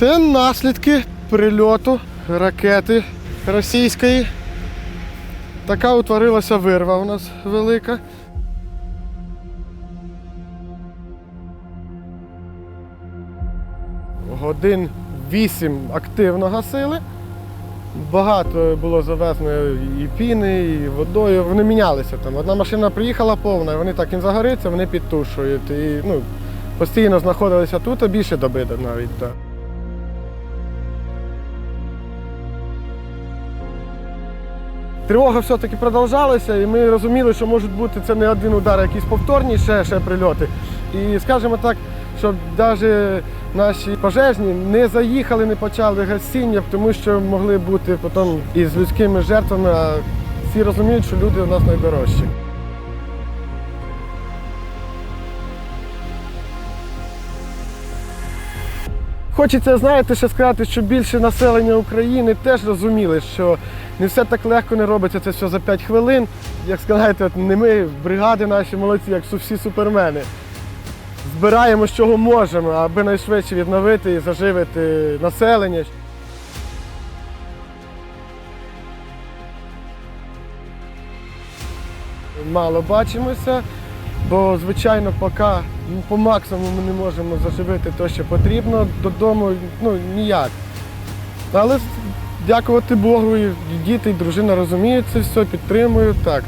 Це наслідки прильоту ракети російської. Така утворилася вирва у нас велика. Годин вісім активно гасили. Багато було завезено і піни, і водою. Вони мінялися там. Одна машина приїхала повна, і вони так він загориться, вони підтушують. І ну, постійно знаходилися тут, а більше доби навіть. Так. Тривога все-таки продовжалася, і ми розуміли, що можуть бути це не один удар, а якісь повторні ще, ще прильоти. І скажімо так, щоб навіть наші пожежні не заїхали, не почали гасіння, тому що могли бути потім із людськими жертвами, а всі розуміють, що люди у нас найдорожчі. Хочеться, знаєте, ще сказати, що більше населення України теж розуміли, що не все так легко не робиться це все за 5 хвилин. Як сказати, от не ми, бригади наші молодці, як всі супермени. Збираємо з чого можемо, аби найшвидше відновити і заживити населення. Мало бачимося, бо, звичайно, поки ну, по максимуму ми не можемо заживити те, що потрібно, додому ну, ніяк. Але дякувати Богу, і діти, і дружина розуміють це все, підтримують так.